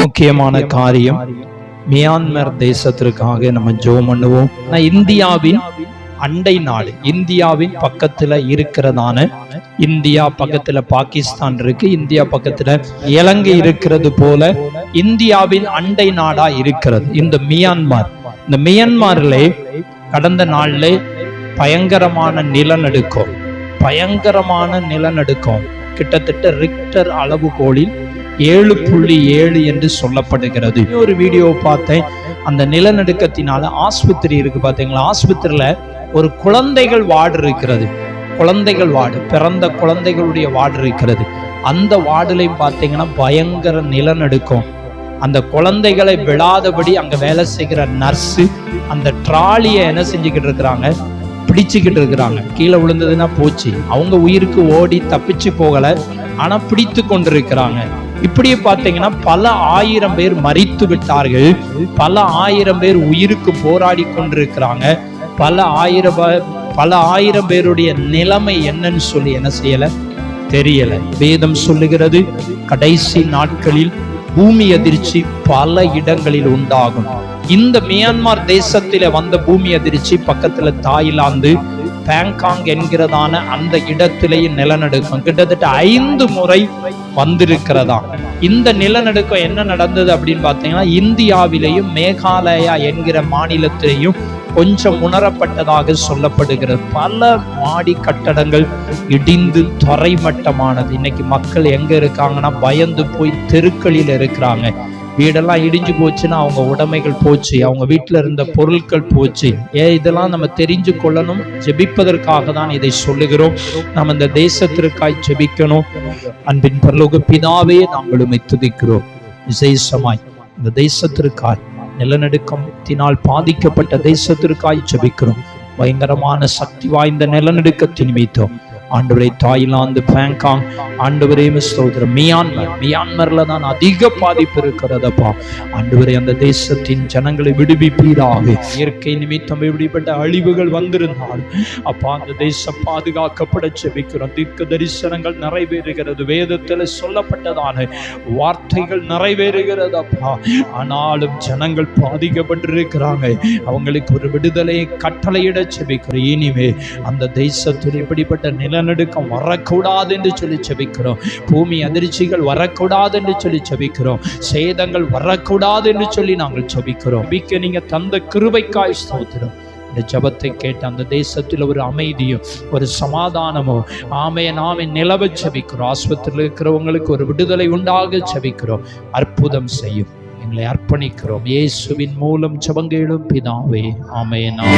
முக்கியமான காரியம் மியான்மர் தேசத்திற்காக நம்ம ஜோம் பண்ணுவோம். இந்தியாவின் அண்டை நாடு இந்தியாவின் பக்கத்துல இருக்கிறதான இந்தியா பக்கத்துல பாகிஸ்தான் இருக்கு இந்தியா பக்கத்துல இலங்கை இருக்கிறது போல இந்தியாவின் அண்டை நாடா இருக்கிறது. இந்த மியான்மர் இந்த மியான்மர்ல கடந்த நாள்ல பயங்கரமான நிலநடுக்கம் பயங்கரமான நிலநடுக்கம். கிட்டத்தட்ட ரிக்டர் அளவுகோலில் ஏழு புள்ளி ஏழு என்று சொல்லப்படுகிறது. ஒரு வீடியோ பார்த்தேன். அந்த நிலநடுக்கத்தினால ஆஸ்பத்திரி இருக்கு பார்த்தீங்களா? ஆஸ்பத்திரியில ஒரு குழந்தைகள் வார்டு இருக்கிறது. குழந்தைகள் வார்டு பிறந்த குழந்தைகளுடைய வார்டு இருக்கிறது. அந்த வார்டுலையும் பார்த்தீங்கன்னா பயங்கர நிலநடுக்கம். அந்த குழந்தைகளை விழாதபடி அங்கே வேலை செய்கிற நர்ஸு அந்த ட்ராலியை என்ன செஞ்சுக்கிட்டு இருக்கிறாங்க? பிடிச்சுக்கிட்டு இருக்கிறாங்க. கீழே விழுந்ததுன்னா போச்சு. அவங்க உயிருக்கு ஓடி தப்பிச்சு போகலை. ஆனால் பிடித்து கொண்டிருக்கிறாங்க. இப்படியே பார்த்தீங்கன்னா பல ஆயிரம் பேர் மறித்து விட்டார்கள். பல ஆயிரம் பேர் உயிருக்கு போராடி கொண்டிருக்கிறாங்க. பல ஆயிரம் பல ஆயிரம் பேருடைய நிலைமை என்னன்னு சொல்லி என்ன செய்யல? தெரியல. வேதம் சொல்லுகிறது கடைசி நாட்களில் பூமி அதிர்ச்சி பல இடங்களில் உண்டாகும். இந்த மியான்மர் தேசத்தில வந்த பூமி அதிர்ச்சி பக்கத்துல தாய்லாந்து பேங்காங் என்கிறதான அந்த இடத்திலேயே நிலநடுக்கம் கிட்டத்தட்ட ஐந்து முறை வந்திருக்கிறதா இந்த நிலநடுக்கம் என்ன நடந்தது அப்படின்னு பார்த்தீங்கன்னா இந்தியாவிலேயும் மேகாலயா என்கிற மாநிலத்திலேயும் கொஞ்சம் உணரப்பட்டதாக சொல்லப்படுகிறது. பல மாடி கட்டடங்கள் இடிந்து தரைமட்டமானது இன்னைக்கு மக்கள் எங்க இருக்காங்கன்னா பயந்து போய் தெருக்களில் இருக்கிறாங்க. வீடெல்லாம் இடிஞ்சு போச்சுன்னா அவங்க உடைமைகள் போச்சு அவங்க வீட்டில் இருந்த பொருட்கள் போச்சு. ஏ இதெல்லாம் நம்ம தெரிஞ்சு கொள்ளணும்? ஜெபிப்பதற்காக தான் இதை சொல்லுகிறோம். நம்ம இந்த தேசத்திற்காய் ஜெபிக்கணும். அன்பின் பரலோக பிதாவே நாங்கள் உம்மை துதிக்கிறோம். விசேஷமாய் இந்த தேசத்திற்காய் நிலநடுக்கத்தினால் பாதிக்கப்பட்ட தேசத்திற்காய் ஜெபிக்கிறோம். பயங்கரமான சக்தி வாய்ந்த நிலநடுக்கத்தின் மீத்தோம் ஆண்டவரே தாய்லாந்து பேங்காங் ஆண்டவரே ஸ்தோத்திரம் மியான்மர் மியான்மர்ல தான் அதிக பாதிப்பு இருக்கிறதப்பா. ஆண்டவரே அந்த தேசத்தின் ஜனங்களை விடுவிப்பீராக. இயற்கை நிமித்தம் இப்படிப்பட்ட அழிவுகள் வந்திருந்தால் அப்பா அந்த தேசம் பாதுகாக்கப்பட செபிக்கிறோம் தீர்க்க தரிசனங்கள் நிறைவேறுகிறது. வேதத்தில் சொல்லப்பட்டதான வார்த்தைகள் நிறைவேறுகிறது அப்பா ஆனாலும் ஜனங்கள் பாதிக்கப்பட்டிருக்கிறாங்க. அவங்களுக்கு ஒரு விடுதலையை கட்டளையிட செபிக்கிறோம் இனிமே அந்த தேசத்தில் இப்படிப்பட்ட நிலநடுக்கம் வரக்கூடாது என்று சொல்லி செபிக்கிறோம். பூமி அதிர்ச்சிகள் வரக்கூடாது என்று சொல்லி செபிக்கிறோம். சேதங்கள் வரக்கூடாது என்று சொல்லி நாங்கள் செபிக்கிறோம். பிக்க நீங்க தந்த கிருபைக்காய் ஸ்தோத்திரம். இந்த ஜபத்தை கேட்டு அந்த தேசத்தில் ஒரு அமைதியும் ஒரு சமாதானமோ ஆமையை நாமே நிலவ செபிக்கிறோம். ஆஸ்பத்திரியில் இருக்கிறவங்களுக்கு ஒரு விடுதலை உண்டாக செபிக்கிறோம். அற்புதம் செய்யும். எங்களை அர்ப்பணிக்கிறோம். இயேசுவின் மூலம் ஜபங்கேளும் பிதாவே ஆமையனா